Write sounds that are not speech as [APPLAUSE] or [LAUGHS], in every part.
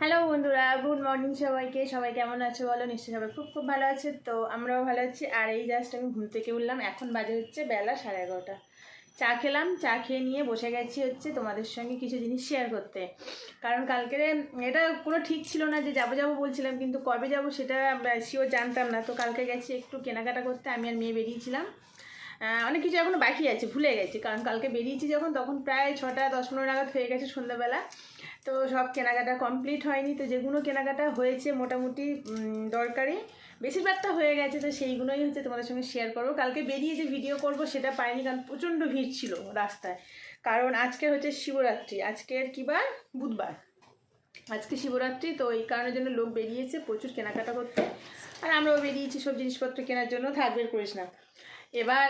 Hello বন্ধুরা good morning সবাইকে। সবাই কেমন আছো বলো? নিশ্চয়ই সবাই খুব খুব ভালো আছে। তো আমরাও ভালো আছি। আর এই জাস্ট আমি ঘুম থেকে উঠলাম। এখন বাজে হচ্ছে বেলা সাড়ে এগারোটা। চা খেলাম। চা খেয়ে নিয়ে বসে গেছি হচ্ছে তোমাদের সঙ্গে কিছু জিনিস শেয়ার করতে। কারণ কালকে এটা কোনো ঠিক ছিল না যে যাব যাব বলছিলাম, কিন্তু কবে যাব সেটা শিওর জানতাম না। তো কালকে গেছি একটু কেনাকাটা করতে। আমি আর মেয়ে বেরিয়েছিলাম। অনেক কিছু এখনও বাকি আছে, ভুলে গেছি। কারণ কালকে বেরিয়েছি যখন, তখন প্রায় ছটা, দশ, পনেরো নাগাদ হয়ে গেছে সন্ধ্যাবেলা। তো সব কেনাকাটা কমপ্লিট হয়নি। তো যেগুলো কেনাকাটা হয়েছে মোটামুটি দরকারি, বেশিরভাগটা হয়ে গেছে। তো সেইগুলোই হচ্ছে তোমাদের সঙ্গে শেয়ার করব। কালকে বেরিয়ে যে ভিডিও করব, সেটা পাইনি কারণ প্রচণ্ড ভিড় ছিল রাস্তায়। কারণ আজকে হচ্ছে শিবরাত্রি। আজকের কী বার? বুধবার। আজকে শিবরাত্রি, তো এই কারণের জন্য লোক বেরিয়েছে প্রচুর কেনাকাটা করতে। আর আমরাও বেরিয়েছি সব জিনিসপত্র কেনার জন্য, থাক বের করিস না। এবার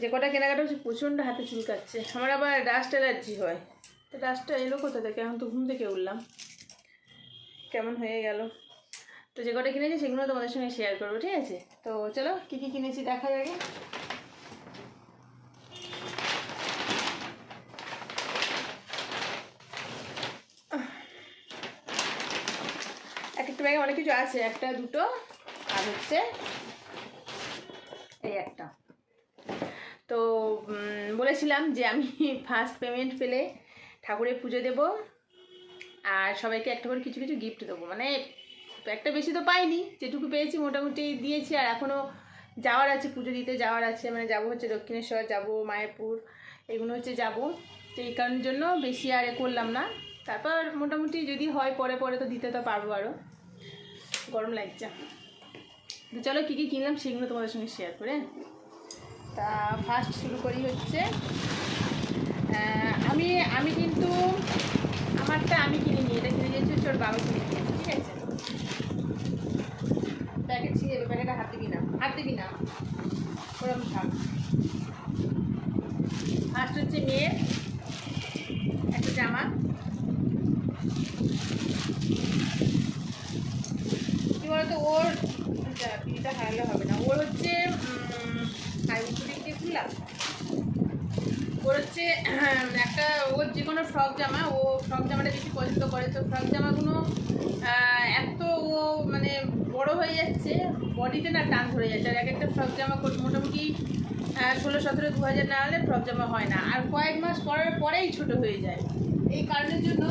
যে কটা কেনাকাটা হচ্ছে, প্রচণ্ড হাতে চুলকাচ্ছে। আমার আবার ডাস্ট অ্যালার্জি হয়। তো ডাস্টটা এলো কোথা থেকে? এখন তো ঘুম থেকে উঠলাম। কেমন হয়ে গেল? তো যে কটা কিনেছি, সেগুলো তোমাদের সঙ্গে শেয়ার করব, ঠিক আছে? তো চলো, কী কী কিনেছি দেখা আগে এক ব্যাগে অনেক কিছু আছে, একটা, দুটো, আর হচ্ছে এই একটা। তো বলেছিলাম যে আমি [LAUGHS] ফার্স্ট পেমেন্ট পেলে ঠাকুরের পুজো দেব, আর সবাইকে একটা করে কিছু কিছু গিফট দেবো। মানে একটা বেশি তো পাইনি, যেটুকু পেয়েছি মোটামুটি দিয়েছি, আর এখনও যাওয়ার আছে, পুজো দিতে যাওয়ার আছে। মানে যাব হচ্ছে দক্ষিণেশ্বর, যাব মায়াপুর, এগুলো হচ্ছে যাব। তো এই কারণের জন্য বেশি আর করলাম না। তারপর মোটামুটি যদি হয়, পরে পরে তো দিতে তো পারব আরও গরম লাগছে। তো চলো কী কী কিনলাম সেগুলো তোমাদের সঙ্গে শেয়ার করে তা ফার্স্ট শুরু করি হচ্ছে আমি আমি কিন্তু আমারটা আমি কিনে নিই এটা কিনে দিয়েছি ওর বাবা কিনে নিয়েছে, ঠিক আছে? প্যাকেট ছিঁড়ে যাবে প্যাকেটটা হাত দিবি না হাত দিবি না ফার্স্ট হচ্ছে মেয়ের একটা জামা কি বলতো ওর যা, বিলটা হারালে হবে না ওর হচ্ছে হাইব্রিড দিয়ে খুললাম ওর হচ্ছে আহ, একটা ওর যে কোনো ফ্রক জামা ও ফ্রক জামাটা বেশি পছন্দ করে তো ফ্রক জামাগুলো এত মানে বড় হয়ে যাচ্ছে, বডিতে না টান ধরে যাচ্ছে। আর এক একটা ফ্রক জামা মোটামুটি ষোলো, সতেরো, দু হাজার না হলে ফ্রক জামা হয় না। আর কয়েক মাস পরের পরেই ছোট হয়ে যায়। এই কারণের জন্য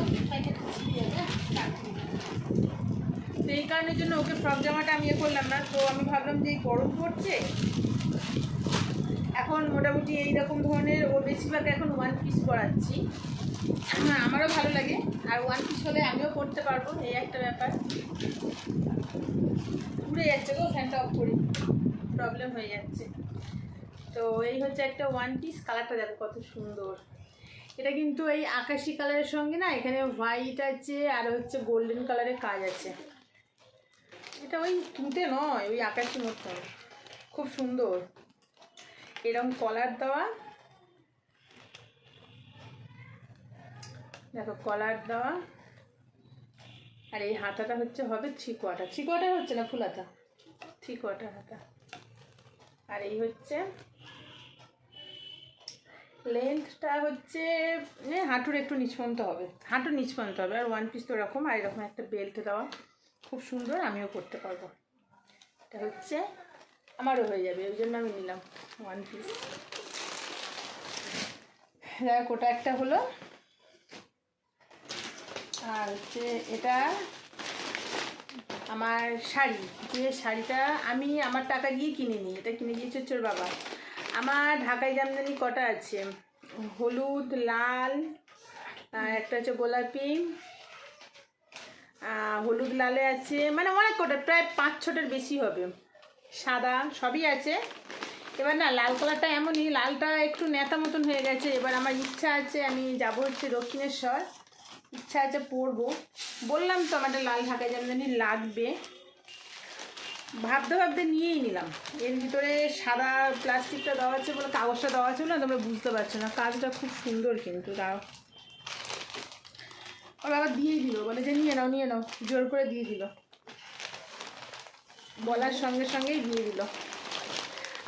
তো এই কারণের জন্য ওকে ফ্রক জামাটা আমি ইয়ে করলাম না। তো আমি ভাবলাম যে গরম পড়ছে, এখন মোটামুটি এই রকম ধরনের ও বেশিরভাগ এখন ওয়ান পিস পরাচ্ছি। হ্যাঁ আমারও ভালো লাগে। আর ওয়ান পিস হলে আমিও পরতে পারব, এই একটা ব্যাপার। উড়ে যাচ্ছে গো ফ্যানটা অফ করি প্রবলেম হয়ে যাচ্ছে। তো এই হচ্ছে একটা ওয়ান পিস কালারটা দেখো কত সুন্দর। এটা কিন্তু এই আকাশি কালারের সঙ্গে না, এখানে হোয়াইট আছে, আর হচ্ছে গোল্ডেন কালারের কাজ আছে। এটা ওই তুঁতে নয়, ওই আকাশি মতন খুব সুন্দর। এরকম কলার দেওয়া দেখো, কলার দেওয়া। আর এই হাতাটা হচ্ছে, হবে থ্রি কোয়ার্টার হচ্ছে না ফুল হাতা থ্রি হাতা। আর এই হচ্ছে লেন্থটা হচ্ছে হাঁটুর একটু নিচ পর্যন্ত হবে। হাঁটুর নিচ পর্যন্ত হবে। আর ওয়ান পিস তো ওরকম আর এরকম একটা বেল্ট দেওয়া। খুব সুন্দর, আমিও করতে পারব। এটা হচ্ছে, আমারও হয়ে যাবে, ওই জন্য আমি নিলাম ওয়ান পিস দেখ ওটা একটা হলো। আর হচ্ছে এটা আমার শাড়ি, যে শাড়িটা আমি আমার টাকা দিয়ে কিনে নিই এটা কিনে হচ্ছে ওর বাবা। আমার ঢাকাই জামদানি কটা আছে? হলুদ, লাল একটা হচ্ছে গোলাপি হলুদ লালে আছে মানে অনেক কটা, প্রায় পাঁচ ছটার বেশি হবে। সাদা সবই আছে। এবার না, লাল কালারটা এমনই, লালটা একটু নেতা মতন হয়ে গেছে। এবার আমার ইচ্ছা আছে, আমি যাব হচ্ছে দক্ষিণেশ্বর। ইচ্ছা আছে পরবো। বললাম তো আমাদের লাল ঢাকা জামদানি লাগবে। ভাবতে ভাবতে নিয়েই নিলাম। এর ভিতরে সাদা প্লাস্টিকটা দেওয়া আছে বলে কাগজটা দেওয়া আছে না তোমরা বুঝতে পারছ না। কাজটা খুব সুন্দর কিন্তু দাও ওর আবার দিয়েই দিল, বলে যে নিয়ে নাও নিয়ে নাও। জোর করে দিয়ে দিল। বলার সঙ্গে সঙ্গেই দিয়ে দিল।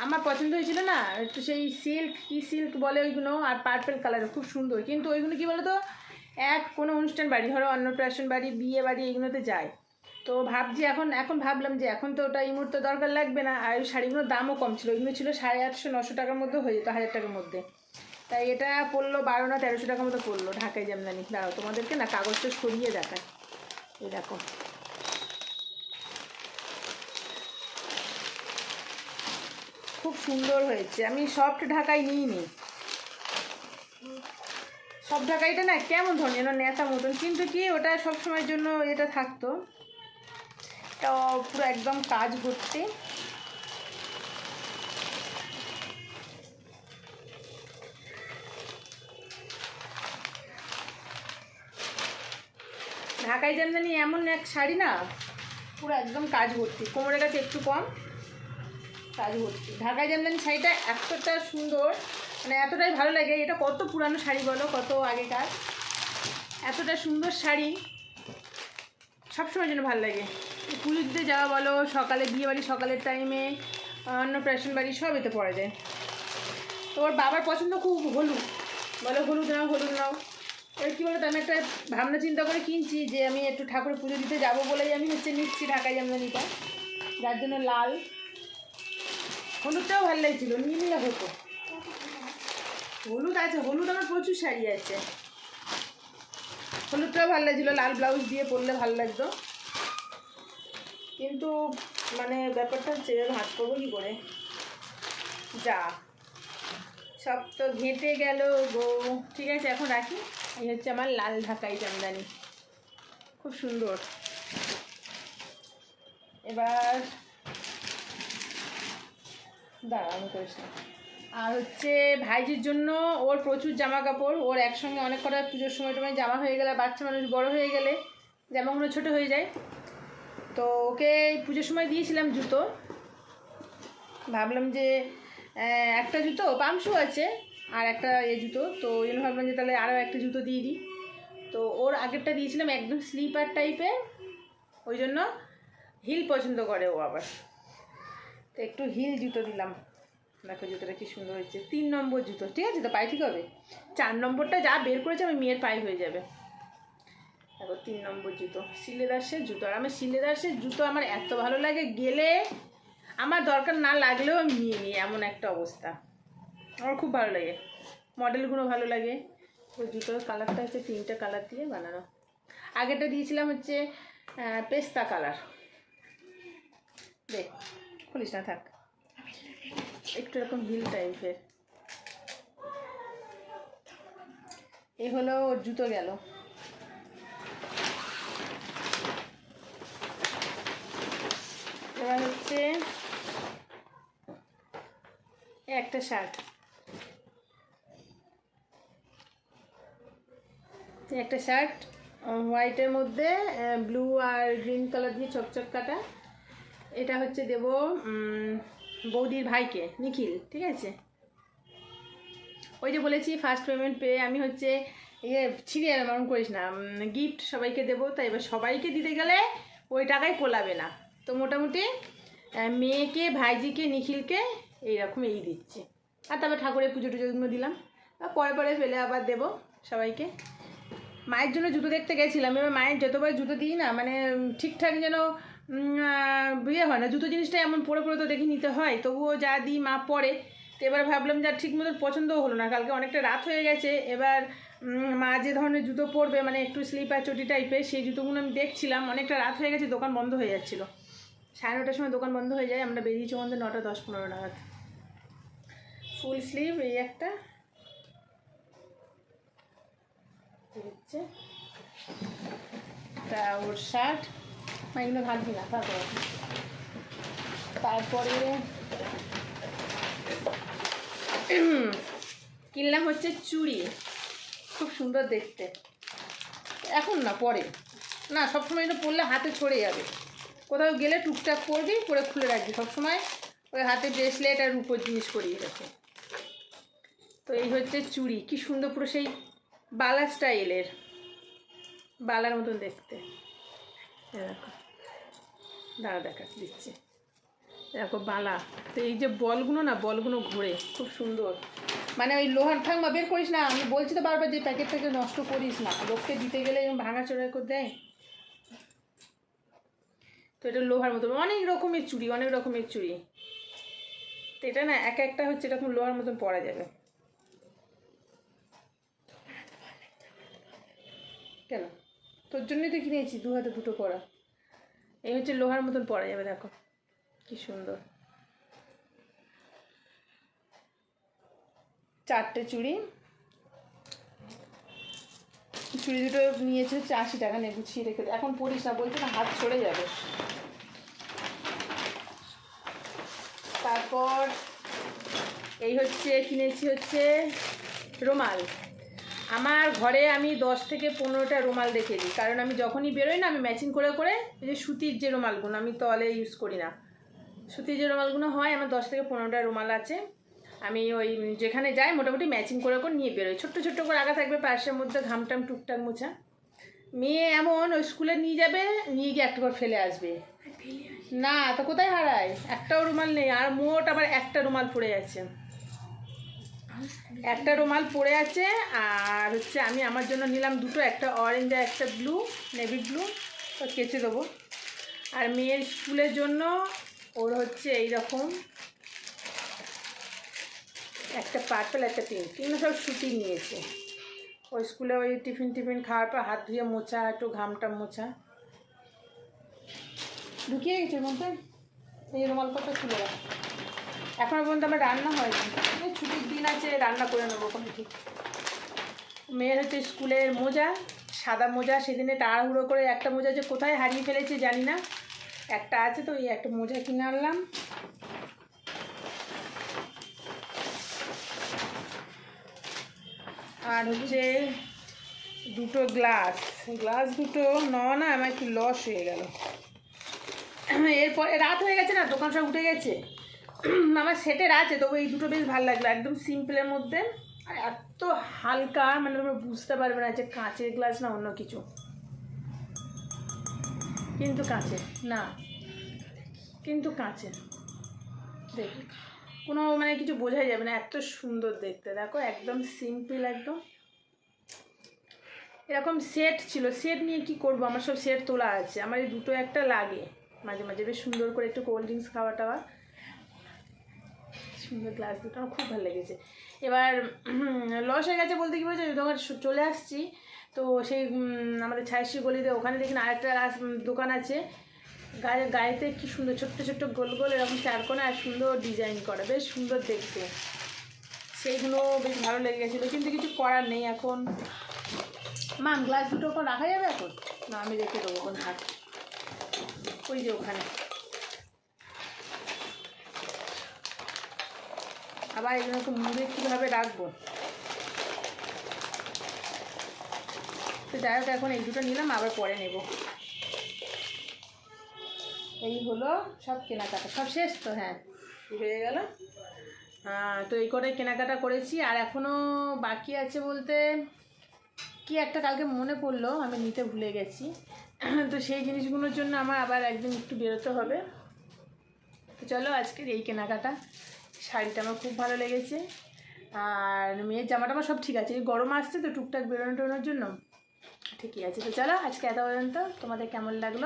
আমার পছন্দ হয়েছিল না, একটু সেই সিল্ক কি সিল্ক বলে ওইগুলো, আর পার্পেল কালারের খুব সুন্দর। কিন্তু ওইগুলো কী বলো তো এক কোনো অনুষ্ঠান বাড়ি, ধরো অন্নপ্রাশন বাড়ি, বিয়ে বাড়ি, এইগুলোতে যায়। তো ভাবছি এখন এখন ভাবলাম যে এখন তো ওটা এই মুহূর্তে দরকার লাগবে না। আর ওই শাড়িগুলোর দামও কম ছিল। ওইগুলো ছিল সাড়ে আটশো, নশো টাকার মধ্যে হয়ে যেত, হাজার টাকার মধ্যে। তাই এটা পড়ল বারো না তেরোশো টাকার মতো পড়ল ঢাকায় জামদানি। দাঁড়াও, তোমাদেরকে না কাগজটা সরিয়ে দেখায় দেখো। খুব সুন্দর হয়েছে। আমি সফট ঢাকাই নিইনি। সব ঢাকাইটা না কেমন ধরনের? যেন নেতা মতন। কিন্তু কি, ওটা সব সময়ের জন্য এটা থাকতো। তো পুরো একদম কাজ ভর্তি। ঢাকাই জামদানি এমন এক শাড়ি না, পুরো একদম কাজ ভর্তি। কোমরের কাছে একটু কম, কাজ ভর্তি। ঢাকাই জামদানি শাড়িটা এতটা সুন্দর মানে এতটাই ভালো লাগে। এটা কত পুরানো শাড়ি বলো, কত আগেকার? এতটা সুন্দর শাড়ি। সবসময় জন্য ভালো লাগে। পুজো দিতে যাওয়া বলো, সকালে বিয়ে বাড়ি সকালের টাইমে অন্নপ্রাশন বাড়ি সব এতে পরা যায়। তো ওর বাবার পছন্দ খুব হলুদ। বলো হলুদ নাও হলুদ নাও। এবার কী বলতো, আমি একটা ভাবনা চিন্তা করে কিনছি যে আমি একটু ঠাকুরের পুজো দিতে যাব বলেই আমি হচ্ছে নিচ্ছি ঢাকাই জামদানিটা। যার জন্য লাল। হলুদটাও ভালো লাগছিল, নিলে হতো। হলুদ আছে, হলুদ আমার প্রচুর শাড়ি আছে। হলুদটাও ভালো লাগছিল, লাল ব্লাউজ দিয়ে পরলে ভালো লাগতো। কিন্তু মানে ব্যাপারটা হচ্ছে ভাত করব কী করে? যা, সব তো ঘেঁটে গেল গো ঠিক আছে, এখন রাখি। এই হচ্ছে আমার লাল ঢাকাই জামদানি খুব সুন্দর। এবার দাঁড়া, আমি করিস না। আর হচ্ছে ভাইজির জন্য ওর প্রচুর জামা কাপড় ওর একসঙ্গে অনেক কটা পুজোর সময় টময় জামা হয়ে গেলে, বাচ্চা মানুষ বড় হয়ে গেলে জামাগুলো ছোটো হয়ে যায়। তো ওকে পুজোর সময় দিয়েছিলাম জুতো। ভাবলাম যে একটা জুতো পামশু আছে আর একটা এ জুতো। তো ওই জন্য ভাবলাম যে তাহলে আরও একটা জুতো দিয়ে দিই। তো ওর আগেরটা দিয়েছিলাম একদম স্লিপার টাইপের, ওই জন্য হিল পছন্দ করে ও আবার। তো একটু হিল জুতো দিলাম। দেখো জুতোটা কি সুন্দর হয়েছে। তিন নম্বর জুতো, ঠিক আছে তো? পায়ে ঠিক হবে? চার নম্বরটা যা বের করেছে, আমি মেয়ের পায়ে হয়ে যাবে। দেখো, তিন নম্বর জুতো। সিলেদার্সের জুতো। আর আমার সিলেদার্সের জুতো আমার এত ভালো লাগে, গেলে আমার দরকার না লাগলেও আমি নিয়ে নিই, এমন একটা অবস্থা। আমার খুব ভালো লাগে। মডেলগুলো ভালো লাগে। ওই জুতোর কালারটা হচ্ছে তিনটে কালার দিয়ে বানানো। আগেরটা দিয়েছিলাম হচ্ছে পেস্তা কালার। দেখ খুলিস না, থাক। একটু এরকম হিল টাইপের। এই হলো ওর জুতো গেল। এবার হচ্ছে একটা শার্ট। একটা শার্ট হোয়াইটের মধ্যে ব্লু আর গ্রিন কালার দিয়ে চকচক কাটা। এটা হচ্ছে দেব বৌদির ভাইকে, নিখিল, ঠিক আছে? ওই যে বলেছি ফার্স্ট পেমেন্ট পেয়ে আমি হচ্ছে ইয়ে ছিঁড়ে এমন করিস না। গিফট সবাইকে দেবো তাই এবার সবাইকে দিতে গেলে ওই টাকায় কোলাবে না। তো মোটামুটি মেয়েকে, ভাইজিকে, নিখিলকে এইরকম এই দিচ্ছি। আর তারপর ঠাকুরের পুজো টুজোগুলো দিলাম। পরে পরে ফেলে আবার দেবো সবাইকে। মায়ের জন্য জুতো দেখতে গেছিলাম। এবার মায়ের যতবার জুতো দিই না মানে ঠিকঠাক যেন ইয়ে হয় না। জুতো জিনিসটা এমন পরে পরে তো দেখে নিতে হয়। তবুও যা দিই, মা পরে। তো এবার ভাবলাম যা ঠিক মতো পছন্দও হলো না। কালকে অনেকটা রাত হয়ে গেছে। এবার মা যে ধরনের জুতো পরবে মানে একটু স্লিপার চটি টাইপের সেই জুতোগুলো আমি দেখছিলাম। অনেকটা রাত হয়ে গেছে, দোকান বন্ধ হয়ে যাচ্ছিল। সাড়ে নটার সময় দোকান বন্ধ হয়ে যায়। আমরা বেরিয়েছি আমাদের নটা, দশ, পনেরো নাগাদ। ফুল স্লিভ এই একটা। তা ওর শার্ট এগুলো ভাবছি না, তারপরে। তারপরে কিনলাম হচ্ছে চুড়ি। খুব সুন্দর দেখতে। এখন না, পরে। না, সবসময় এটা পরলে হাতে ছড়ে যাবে। কোথাও গেলে টুকটাক পরবি পরে খুলে রাখবি। সবসময় ওই হাতে ব্রেসলেট আর রূপোর জিনিস করিয়ে রাখে তো এই হচ্ছে চুড়ি। কি সুন্দর পুরো সেই বালা স্টাইলের। বালার মতন দেখতে। দেখো। দাঁড়া দেখা, দিচ্ছে। দেখো বালা। তো এই যে বলগুলো না, বলগুলো ঘুরে, খুব সুন্দর। মানে ওই লোহার ঠাংমা বের করিস না, আমি বলছি তো বারবার যে প্যাকেট থেকে নষ্ট করিস না। লোককে দিতে গেলে ভাঙা চোরা করে দেয়। তো এটা লোহার মতো, অনেক রকমের চুড়ি, অনেক রকমের চুড়ি। তো এটা না, এক একটা হচ্ছে এরকম লোহার মতন পরা যাবে। কেন? তোর জন্যই তো কিনেছি দু হাতে দুটো করা এই হচ্ছে লোহার মতন পরা যাবে, দেখো। কি সুন্দর। চারটে চুড়ি। চুড়ি দুটো নিয়েছে আশি টাকা নিয়ে গুছিয়ে রেখে। এখন পরিস না, বলছে না হাত ছড়ে যাবে। তারপর এই হচ্ছে, কিনেছি হচ্ছে রুমাল। আমার ঘরে আমি দশ থেকে পনেরোটা রুমাল রেখে দিই। কারণ আমি যখনই বেরোই না আমি ম্যাচিং করে করে এই যে সুতির যে রুমালগুলো আমি তলে ইউজ করি না। সুতির যে রুমালগুলো হয় আমার দশ থেকে পনেরোটা রুমাল আছে। আমি ওই যেখানে যাই মোটামুটি ম্যাচিং করে করে নিয়ে বেরোই। ছোট্ট ছোট্ট করে আগা থাকবে পার্সের মধ্যে ঘামটাম টুকটাক মোছা। মেয়ে এমন ওই স্কুলে নিয়ে যাবে নিয়ে গিয়ে একটা করে ফেলে আসবে? না তো কোথায় হারায়? একটাও রুমাল নেই আর মোট আবার একটা রুমাল পড়ে আছে। একটা রুমাল পড়ে আছে, আর হচ্ছে আমি আমার জন্য নিলাম দুটো, একটা অরেঞ্জ আর একটা ব্লু নেভি ব্লু তো কেচে দেবো। আর মেয়ের স্কুলের জন্য ওর হচ্ছে এই রকম একটা পার্পল একটা পিঙ্ক এগুলো সব সুতি নিয়েছে। ওই স্কুলে ওই টিফিন টিফিন খাওয়ার পর হাত ধুয়ে মোছা, একটু ঘামটা মোছা। ঢুকিয়ে গেছে মধ্যে? এই রুমাল তুলে রাখ। এখনও পর্যন্ত আমার রান্না হয়নি। ছুটির দিন আছে, রান্না করে নেব কোনো ঠিক। মেয়ের হচ্ছে স্কুলের মোজা, সাদা মোজা, সেদিনে তাড়াহুড়ো করে একটা মোজা যে কোথায় হারিয়ে ফেলেছে জানি না। একটা আছে তো, এই একটা মোজা কিনে আনলাম। আর হচ্ছে দুটো গ্লাস। গ্লাস দুটো, ন, না, আমার একটু লস হয়ে গেল। এরপর, রাত হয়ে গেছে না, দোকান সব উঠে গেছে। আমার সেটের আছে, তবু এই দুটো বেশ ভালো লাগল, একদম সিম্পলের মধ্যে। আর এত হালকা মানে তোমরা বুঝতে পারবে না যে কাঁচের গ্লাস না অন্য কিছু। কিন্তু কাঁচের, না। কিন্তু কাঁচের। দেখ, কোনো মানে কিছু বোঝাই যাবে না, এত সুন্দর দেখতে। দেখো, একদম সিম্পল একদম। এরকম সেট ছিল। সেট নিয়ে কি করব? আমার সব সেট তোলা আছে। আমার এই দুটো একটা লাগে। মাঝে মাঝে বেশ সুন্দর করে একটু কোল্ড ড্রিঙ্কস খাওয়া টাওয়া সুন্দর গ্লাস দুটো আমার খুব ভালো লেগেছে। এবার লস হয়ে গেছে বলতে কি বলছে? যখন চলে আসছি, তো সেই আমাদের ছায়াশ্রী গলিতে ওখানে দেখি না আরেকটা দোকান আছে। গায়ে, গায়েতে কি সুন্দর, ছোট্ট ছোট্ট গোল গোল এরকম চারকোনা আর সুন্দর ডিজাইন করা, বেশ সুন্দর দেখতে। সেইগুলো বেশ ভালো লেগে গেছিল, কিন্তু কিছু করার নেই এখন। মাম, গ্লাস দুটো ওখানে রাখা যাবে এখন? না, আমি রেখে দেবো ওখানে ওই যে ওখানে। আবার এগুলোকে মুড়ে কীভাবে রাখব? তো যাই হোক, এখন এই দুটো নিলাম, আবার পরে নেব। এই হলো সব কেনাকাটা, সব শেষ তো হ্যাঁ। হয়ে গেল? তো এই করে কেনাকাটা করেছি, আর এখনও বাকি আছে বলতে, কি একটা কালকে মনে পড়ল, আমি নিতে ভুলে গেছি। তো সেই জিনিসগুলোর জন্য আমার আবার একদিন একটু বেরোতে হবে। চলো আজকের এই কেনাকাটা। শাড়িটা আমার খুব ভালো লেগেছে। আর মেয়ের জামাটা আমার সব ঠিক আছে। গরম আসছে তো টুকটাক বেরোনো টেরোনোর জন্য। ঠিকই আছে। তো চলো আজকে এত পর্যন্ত তোমাদের কেমন লাগল?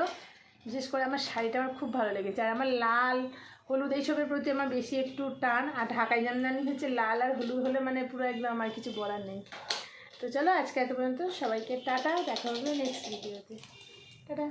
বিশেষ করে আমার শাড়িটা আমার খুব ভালো লেগেছে। আর আমার লাল, হলুদ এইসবের প্রতি আমার বেশি একটু টান। আর ঢাকাই জামদানি হচ্ছে লাল আর হলুদ হলে মানে পুরো একদম আমার কিছু বলার নেই। তো চলো আজকে এত পর্যন্ত সবাইকে টাটা। দেখা হবে নেক্সট ভিডিওতে টাটা।